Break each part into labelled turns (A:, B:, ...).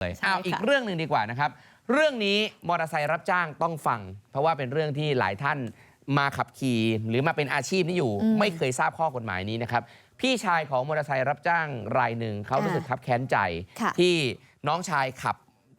A: เลย
B: ใช่
A: อ้าวอีก
B: ค่ะ
A: เรื่องหนึ่งดีกว่านะครับ เรื่องนี้มอเตอร์ไซค์รับจ้างต้องฟัง เพราะว่าเป็นเรื่องที่หลายท่านมาขับขี่หรือมาเป็นอาชีพนี้อยู่
B: อืม
A: ไม่เคยทราบข้อกฎหมายนี้นะครับ พี่ชายของมอเตอร์ไซค์รับจ้างรายหนึ่งเขา
B: อ่า
A: รู้สึกคับแค้นใจ
B: ค่ะ
A: ที่น้องชายขับ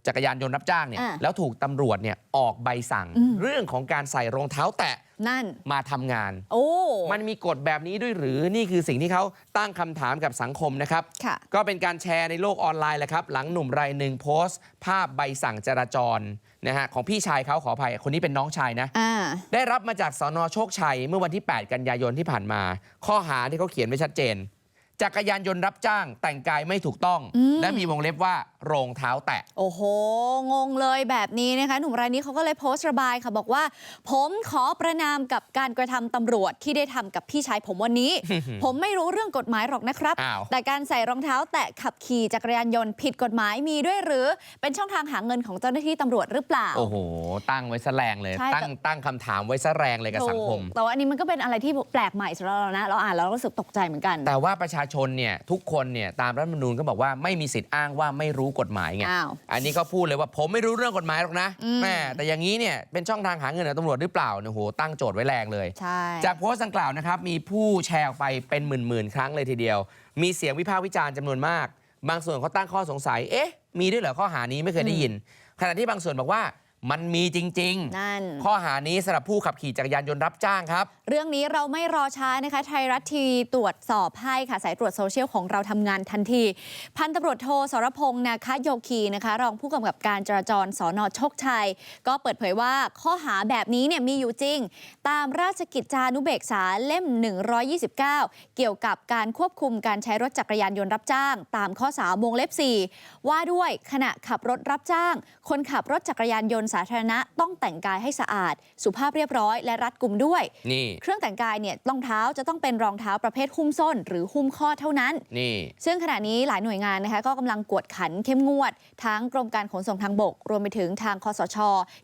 A: จักรยานยนต์รับจ้างเนี่ย
B: อ่า
A: แล้วถูกตำรวจเนี่ยออกใบสั่ง
B: อืม
A: เรื่องของการใส่รองเท้าแตะ
B: นั่น
A: มาทำงาน
B: โอ้
A: มันมีกฎแบบนี้ด้วยหรือนี่คือสิ่งที่เขาตั้งคำถามกับสังคมนะครับ
B: ค่ะ
A: ก็เป็นการแชร์ในโลกออนไลน์แหละครับ หลังหนุ่มรายหนึ่งโพสต์ ภาพใบสั่งจราจรนะฮะของพี่ชายเขาขออภัย คนนี้เป็นน้องชายนะ
B: อ่า
A: ได้รับมาจากสอนอโชคชัย เมื่อวันที่ 8 กันยายนที่ผ่านมา ข้อหาที่เขาเขียนไว้ชัดเจน จักรยานยนต์รับจ้างแต่งกายไม่ถูกต้อง
B: อืม
A: และมีวงเล็บว่ารองเท้าแตะ
B: โอ้โห งงเลยแบบนี้นะคะ หนุ่มรายนี้เขาก็เลยโพสต์ระบายค่ะบอกว่า ผมขอประนามกับการกระทำตำรวจที่ได้ทำกับพี่ชายผมวันนี้ ผมไม่รู้เรื่องกฎหมายหรอกนะครับ
A: อ้าว
B: แต่การใส่รองเท้าแตะขับขี่จักรยานยนต์ผิดกฎหมายมีด้วยหรือ เป็นช่องทางหาเงินของเจ้าหน้าที่ตำรวจหรือเปล่า
A: โอ้โห ตั้งไว้ซะแรงเลย
B: ใช่
A: ตั้งตั้งคำถามไว้ซะแรงเลยกับสังคม
B: ถูกแต่ว่าอันนี้มันก็เป็นอะไรที่แปลกใหม่สำหรับเรานะ เราอ่านแล้วเรารู้สึกตกใจเหมือนกัน
A: แต่ว่าประชาชนเนี่ยทุกคนเนี่ยตามรัฐธรรมนูญก็บอกว่าไม่มีสิทธิ์อ้างว่าไม่รู้กฎหมายไง
B: อ้าว
A: อันนี้ก็พูดเลยว่าผมไม่รู้เรื่องกฎหมายหรอกนะ
B: อืม
A: แม่แต่อย่างนี้เนี่ยเป็นช่องทางหาเงินของตำรวจหรือเปล่าเนี่ยโหตั้งโจทย์ไว้แรงเลย
B: ใช่
A: จากโพสต์ดังกล่าวนะครับ มีผู้แชร์ออกไปเป็นหมื่นๆ ครั้งเลยทีเดียว มีเสียงวิพากษ์วิจารณ์จำนวนมาก บางส่วนเขาตั้งข้อสงสัย เอ๊ะ มีด้วยเหรอข้อหานี้ไม่เคยได้ยิน ขณะที่บางส่วนบอกว่า มันมีจริง
B: นั่น
A: ๆ ข้อหานี้สำหรับผู้ขับขี่จักรยานยนต์รับจ้างครับ
B: เรื่องนี้เราไม่รอช้านะคะ ไทยรัฐทีวีตรวจสอบให้ค่ะ สายตรวจโซเชียลของเราทำงานทันที พันตำรวจโทสรพงศ์นาคโยคีนะคะ รองผู้กำกับการจราจรสอนอโชคชัย ก็เปิดเผยว่าข้อหาแบบนี้เนี่ยมีอยู่จริง ตามราชกิจจานุเบกษาเล่ม 129 เกี่ยวกับการควบคุมการใช้รถจักรยานยนต์รับจ้าง ตามข้อ3วงเล็บ 4 ว่าด้วยขณะขับรถรับจ้าง คนขับรถจักรยานยนต์สาธารณะต้องแต่งกายให้สะอาด สุภาพเรียบร้อยและรัดกุมด้วย
A: นี่
B: เครื่องแต่งกายเนี่ยรองเท้าจะต้องเป็นรองเท้าประเภทหุ้มส้น หรือหุ้มข้อเท่านั้น
A: นี่
B: ซึ่งขณะนี้หลายหน่วยงานนะคะก็กำลังกวดขันเข้มงวด ทั้งกรมการขนส่งทางบก รวมไปถึงทางคอสช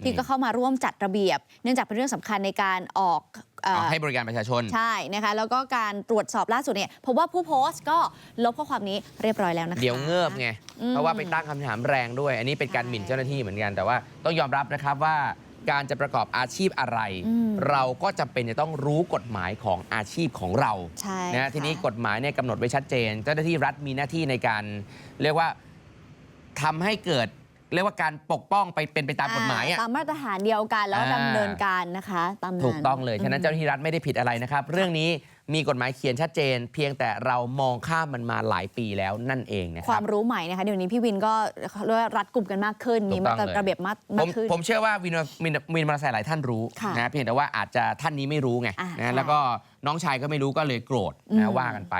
B: ที่ก็เข้ามาร่วมจัดระเบียบ เนื่องจากเป็นเรื่องสำคัญในการออกเอ่อ
A: เอา ให้บริการประชาชน
B: ใช่นะคะแล้วก็การตรวจสอบล่าสุดเนี่ยพบว่าผู้โพสต์ก็ลบข้อความนี้เรียบร้อยแล้วนะคะ
A: เดี๋ยวเงือบไง
B: อืม
A: เพราะว่าไปตั้งคำถามแรงด้วย อันนี้เป็นการ
B: ใช่
A: หมิ่นเจ้าหน้าที่เหมือนกันแต่ว่าต้องยอมรับนะครับว่าการจะประกอบอาชีพอะไร
B: อืม
A: เราก็จำเป็นจะต้องรู้กฎหมายของอาชีพของเรา
B: ใช่
A: นะ
B: ค่ะ
A: ทีนี้กฎหมายเนี่ยกำหนดไว้ชัดเจน เจ้าหน้าที่รัฐมีหน้าที่ในการ เรียกว่าทำให้เกิด เรียกว่าการปกป้องไปเป็นไปตามกฎหมายอะ
B: ตามมาตรฐานเดียวกันแล้ว
A: อ่า
B: ดำเนินการนะคะตามนั้น
A: ถูกต้องเลย ฉะนั้นเจ้าหน้าที่รัฐไม่ได้ผิดอะไรนะครับ เรื่องนี้มีกฎหมายเขียนชัดเจน เพียงแต่เรามองข้ามมันมาหลายปีแล้วนั่นเองนะค
B: ควา
A: รับ
B: มรู้ใหม่นะคะ เดี๋ยวนี้พี่วินก็เรียกว่ารัดกลุ่มกันมากขึ้นมี
A: ถูก
B: มา
A: ต้อง
B: ตร
A: เลย
B: ระเบียบมาก
A: ผมา
B: มกขึ้น
A: ผมเชื่อว่าวินวินวินมอเตอร์ไซค์หลายท่านรู้
B: ค่ะ
A: นะเพียงแต่ว่าอาจจะท่านนี้ไม่รู้ไง
B: อ่า
A: นะ
B: ใช่
A: แล้วก็น้องชายก็ไม่รู้ก็เลยโกรธ
B: อื
A: นะ
B: ม
A: ว่ากันไป